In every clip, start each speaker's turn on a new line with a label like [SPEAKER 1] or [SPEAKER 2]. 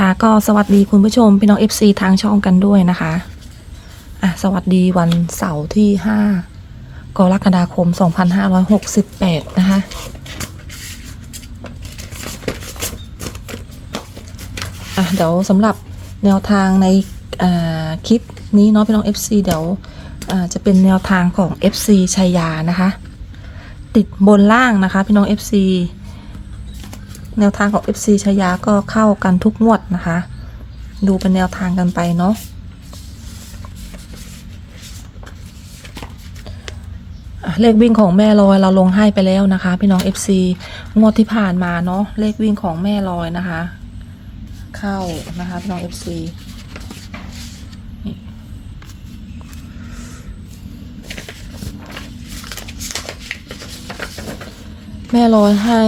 [SPEAKER 1] คะ ก็สวัสดีคุณผู้ชมพี่น้อง FC ทางช่องกันด้วยนะคะอะสวัสดีวันเสาร์ที่ 5 กรกฎาคม 2568 นะคะอะเดี๋ยวสำหรับแนวทางในคลิปนี้เนาะพี่น้อง FC เดี๋ยวจะเป็นแนวทางของ FC ชัยยานะคะ ติดบนล่างนะคะ พี่น้อง FC แนวทางของ FC ชายาก็เข้ากันทุกงวดนะคะ ดูเป็นแนวทางกันไปเนาะอะเลขวิ่งของแม่ลอยเราลงให้ไปแล้วนะคะ พี่น้อง FC งวดที่ผ่านมาเนาะเลขวิ่งของแม่ลอยนะคะ เข้านะคะพี่น้อง FC แม่ลอยให้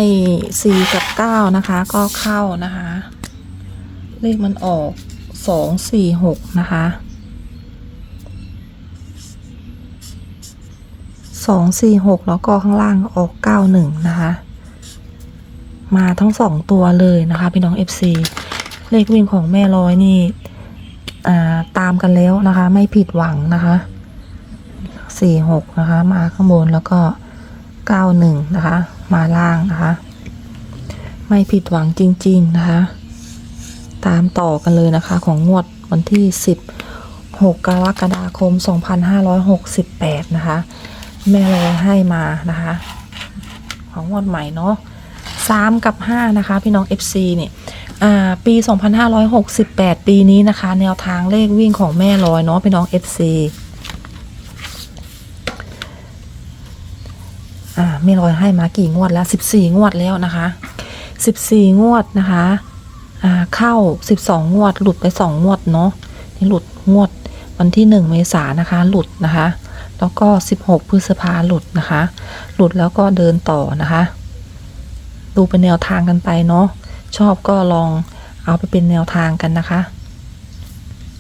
[SPEAKER 1] สี่กับเก้านะคะ ก็เข้านะคะ เลขมันออกสองสี่หกนะคะสองสี่หกแล้วก็ข้างล่างออกเก้าหนึ่งนะคะ มาทั้งสองตัวเลยนะคะพี่น้อง FC เลขวิ่งของแม่ลอยนี่อ่าตามกันแล้วนะคะ ไม่ผิดหวังนะคะสี่หกนะคะ มาข้างบนแล้วก็ เก้าหนึ่งนะคะ มาล่างนะคะ ไม่ผิดหวังจริง ๆ นะคะ ตามต่อกันเลยนะคะ ของงวดวันที่ 16 กรกฎาคม 2568 นะคะ แม่เลยให้มานะคะ ของงวดใหม่เนาะ3 กับ 5 นะคะ พี่น้อง FC เนี่ยอ่าปี 2568 ปีนี้นะคะ แนวทางเลขวิ่งของแม่ลอยเนาะพี่น้อง FC แม่ลอยให้มากี่งวดแล้ว 14 งวดแล้วนะคะ 14 งวดนะคะเข้า 12 งวด หลุดไป 2 งวดเนาะนี่หลุดงวดวันที่ 1 เมษายนนะคะ หลุดนะคะ แล้วก็ 16 พฤษภาหลุดนะคะ หลุดแล้วก็เดินต่อนะคะ ดูเป็นแนวทางกันไปเนาะ ชอบก็ลองเอาไปเป็นแนวทางกันนะคะ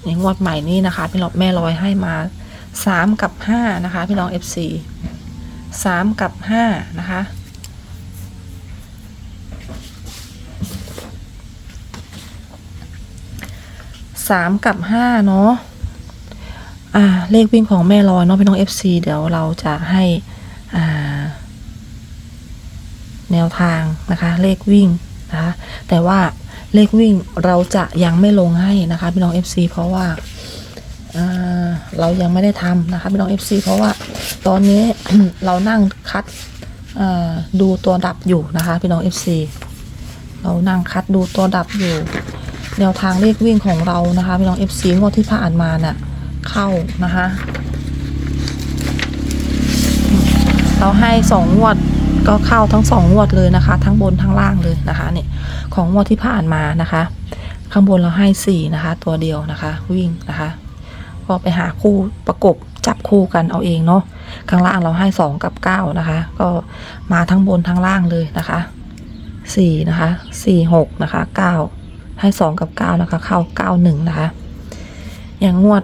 [SPEAKER 1] ในงวดใหม่นี้นะคะ พี่น้องแม่ลอยให้มา 3 กับ 5 นะคะ พี่น้อง FC 3กับ5นะคะ สามกับห้าเนาะ อ่า เลขวิ่งของแม่ลอยเนาะพี่น้อง FC เดี๋ยวเราจะให้ อ่า แนวทางนะคะ เลขวิ่งนะคะ แต่ว่าเลขวิ่งเราจะยังไม่ลงให้นะคะพี่น้อง FC เพราะว่าอ่า เรายังไม่ได้ทำนะคะพี่น้อง FC เพราะว่าตอนนี้ เรานั่งคัดดูตัวดับอยู่นะคะพี่น้อง FC เรานั่งคัดดูตัวดับอยู่ แนวทางเลขวิ่งของเรานะคะพี่น้อง FC งวดที่ผ่านมาเน่ะเข้านะคะเราให้สองงวดก็เข้าทั้งสองงวดเลยนะคะ ทั้งบนทั้งล่างเลยนะคะเนี่ยของงวดที่ผ่านมานะคะ ข้างบนเราให้สี่นะคะ ตัวเดียวนะคะ วิ่งนะคะ ก็ไปหาคู่ประกบจับคู่กันเอาเองเนาะข้างล่างเราให้สองกับเก้านะคะ ก็มาทั้งบนทั้งล่างเลยนะคะสี่นะคะสี่หกนะคะเก้าให้สองกับเก้านะคะ เข้าเก้าหนึ่งนะคะ อย่างงวด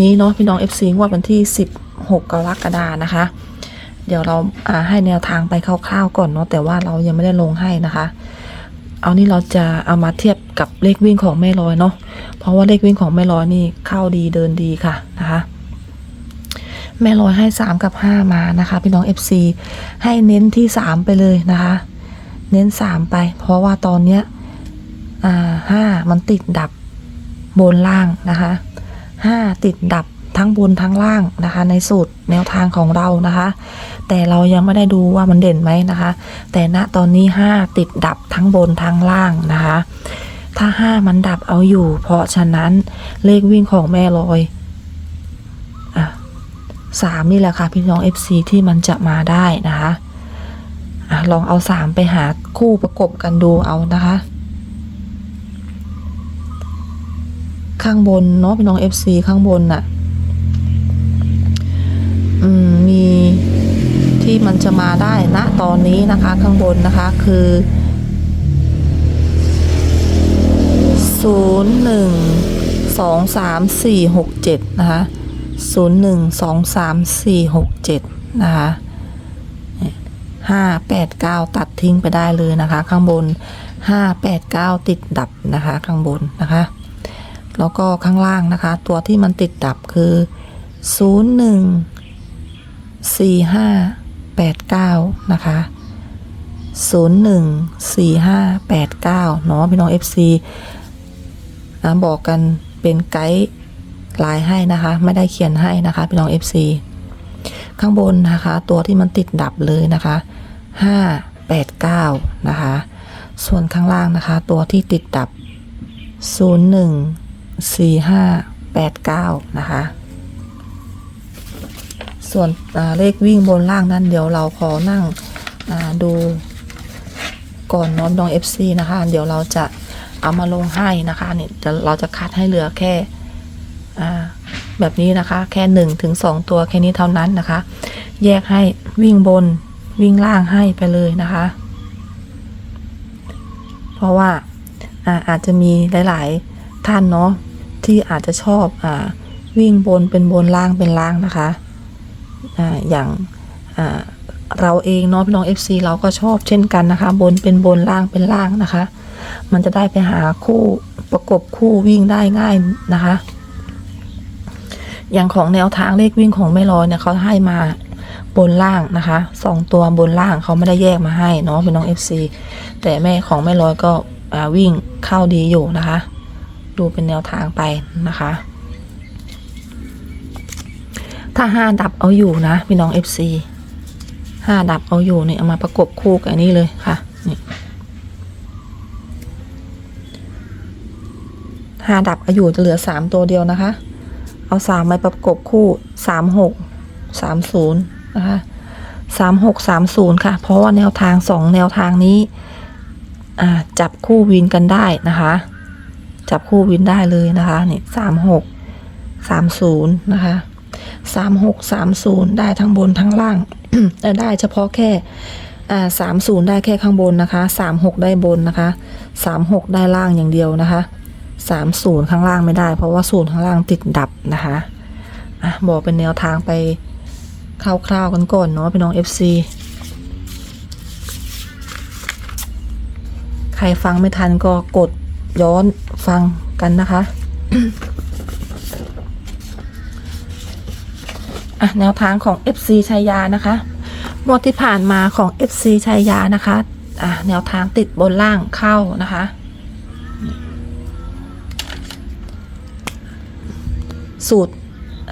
[SPEAKER 1] นี้เนาะพี่น้อง FC งวดวันที่สิบหกกรกฎานะคะ เดี๋ยวเราอ่าให้แนวทางไปคร่าวๆก่อนเนาะแต่ว่าเรายังไม่ได้ลงให้นะคะ เอานี่เราจะเอามาเทียบกับเลขวิ่งของแม่ลอยเนาะเพราะว่าเลขวิ่งของแม่ลอยนี่เข้าดีเดินดีค่ะนะคะแม่ลอยให้สามกับห้ามานะคะ พี่น้อง FC ให้เน้นที่สามไปเลยนะคะ เน้นสามไป เพราะว่าตอนเนี้ยอ่าห้ามันติดดับบนล่างนะคะห้าติดดับ ทั้งบนทั้งล่างนะคะ ในสูตรแนวทางของเรานะคะ แต่เรายังไม่ได้ดูว่ามันเด่นไหมนะคะ แต่ณตอนนี้ห้าติดดับทั้งบนทั้งล่างนะคะ ถ้าห้ามันดับเอาอยู่ เพราะฉะนั้นเลขวิ่งของแม่ลอยอะสามนี่แหละค่ะพี่น้อง FC ที่มันจะมาได้นะคะอะลองเอาสามไปหาคู่ประกบกันดูเอานะคะ ข้างบนเนาะพี่น้อง FC ข้างบนน่ะ มีที่มันจะมาได้ณตอนนี้นะคะ ข้างบนนะคะคือศูนย์หนึ่งสองสามสี่หกเจ็ดนะคะศูนย์หนึ่งสองสามสี่หกเจ็ดนะคะห้าแปดเก้าตัดทิ้งไปได้เลยนะคะ ข้างบนห้าแปดเก้าติดดับนะคะ ข้างบนนะคะ แล้วก็ข้างล่างนะคะ ตัวที่มันติดดับคือศูนย์หนึ่ง สี่ห้าแปดเก้านะคะศูนย์หนึ่งสี่ห้าแปดเก้าเนาะพี่น้อง FC นะบอกกันเป็นไกด์ไลน์ให้นะคะ ไม่ได้เขียนให้นะคะ พี่น้อง FC ข้างบนนะคะ ตัวที่มันติดดับเลยนะคะห้าแปดเก้านะคะ ส่วนข้างล่างนะคะ ตัวที่ติดดับศูนย์หนึ่งสี่ห้าแปดเก้านะคะ ส่วนเลขวิ่งบนล่างนั้นเดี๋ยวเราขอนั่งดูก่อนน้อมดอง FC นะคะ เดี๋ยวเราจะเอามาลงให้นะคะเนี่ยเราจะคัดให้เหลือแค่แบบนี้นะคะ แค่หนึ่งถึงสองตัวแค่นี้เท่านั้นนะคะ แยกให้วิ่งบนวิ่งล่างให้ไปเลยนะคะ เพราะว่าอาอาจจะมีหลาย ๆ ท่านเนาะที่อาจจะชอบอวิ่งบนเป็นบนล่างเป็นล่างนะคะ อย่างเราเองเนาะพี่น้อง FC เราก็ชอบเช่นกันนะคะ บนเป็นบนล่างเป็นล่างนะคะ มันจะได้ไปหาคู่ประกบคู่วิ่งได้ง่ายนะคะ อย่างของแนวทางเลขวิ่งของแม่ลอยเนี่ยเขาให้มาบนล่างนะคะสองตัวบนล่างเขาไม่ได้แยกมาให้เนาะพี่น้อง FC แต่แม่ของแม่ลอยก็วิ่งเข้าดีอยู่นะคะ ดูเป็นแนวทางไปนะคะ ถ้าห้าดับเอาอยู่นะพี่น้อง FC ห้าดับเอาอยู่เนี่ยเอามาประกบคู่กับอันนี้เลยค่ะนี่ห้าดับเอาอยู่จะเหลือสามตัวเดียวนะคะ เอาสามมาประกบคู่สามหกสามศูนย์นะคะสามหกสามศูนย์ค่ะ เพราะว่าแนวทางสองแนวทางนี้อ่าจับคู่วินกันได้นะคะ จับคู่วินได้เลยนะคะนี่สามหกสามศูนย์นะคะ สามหกสามศูนย์ได้ทั้งบนทั้งล่างแต่ได้เฉพาะแค่สามศูนย์ได้แค่ข้างบนนะคะสามหกได้บนนะคะสามหกได้ล่างอย่างเดียวนะคะสามศูนย์ข้างล่างไม่ได้ เพราะว่าศูนย์ข้างล่างติดดับนะคะอะบอกเป็นแนวทางไปคร่าวๆกันก่อนเนาะพี่น้อง FC ใครฟังไม่ทันก็กดย้อนฟังกันนะคะ อะแนวทางของ FC ชัยยานะคะงวดที่ผ่านมาของ FC ชัยยานะคะอะแนวทางติดบนล่างเข้านะคะสูตร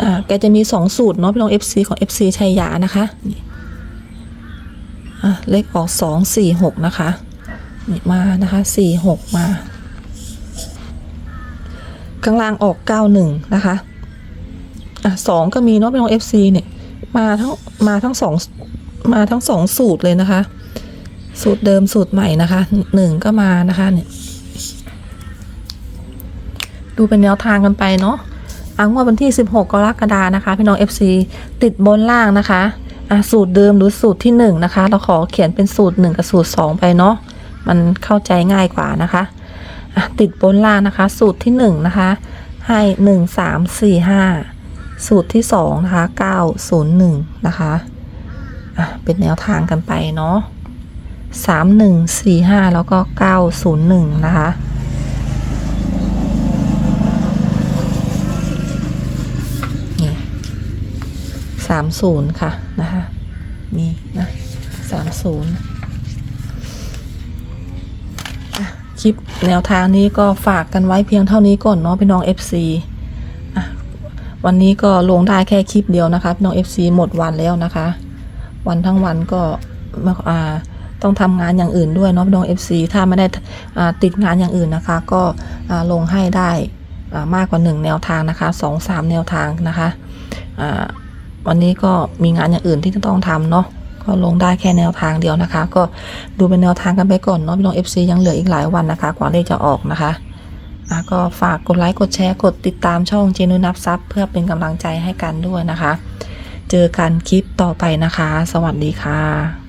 [SPEAKER 1] อ่า แกจะมีสองสูตรเนาะพี่น้อง FC ของ FC ชัยยานะคะ อะ เลขออกสองสี่หกนะคะ นี่มานะคะสี่หกมาข้างล่างออกเก้าหนึ่งนะคะ อะสองก็มีเนาะเป็นของ FC เนี่ย มาทั้งมาทั้งสองมาทั้งสองสูตรเลยนะคะ สูตรเดิมสูตรใหม่นะคะหนึ่งก็มานะคะเนี่ยดูเป็นแนวทางกันไปเนาะอังว่าวันที่ 16 กรกฎานะคะ พี่น้อง FC ติดบนล่างนะคะอะสูตรเดิมหรือสูตรที่ 1 นะคะ เราขอเขียนเป็นสูตร 1 กับสูตร 2 ไปเนาะมันเข้าใจง่ายกว่านะคะอะติดบนล่างนะคะ สูตรที่หนึ่งนะคะ ให้หนึ่งสาม สูตรที่สองนะคะเก้าศูนะคะอะเป็นแนวทางกันไปเนาะสามหนึ่งสี่ห้าแล้วก็เก้าศูนะคะนี่สามศูนย์ค่ะ นะคะนี่นะสามศูนย์คลิปแนวทางนี้ก็ฝากกันไว้เพียงเท่านี้ก่อนเนาะพี่น้อง FC วันนี้ก็ลงได้แค่คลิปเดียวนะคะน้อง FC หมดวันแล้วนะคะ วันทั้งวันก็อ่าต้องทำงานอย่างอื่นด้วยเนาะน้อง FC ถ้าไม่ได้ติดงานอย่างอื่นนะคะ ก็ลงให้ได้มากกว่า 1 แนวทางนะคะ2 3 แนวทางนะคะวันนี้ก็มีงานอย่างอื่นที่จะต้องทำเนาะก็ลงได้แค่แนวทางเดียวนะคะ ก็ดูเป็นแนวทางกันไปก่อนเนาะพี่น้อง FC ยังเหลืออีกหลายวันนะคะ กว่าเลขจะออกนะคะ ก็ฝากกดไลค์กดแชร์กดติดตามช่องเจนุนับซับเพื่อเป็นกำลังใจให้กันด้วยนะคะ เจอกันคลิปต่อไปนะคะ สวัสดีค่ะ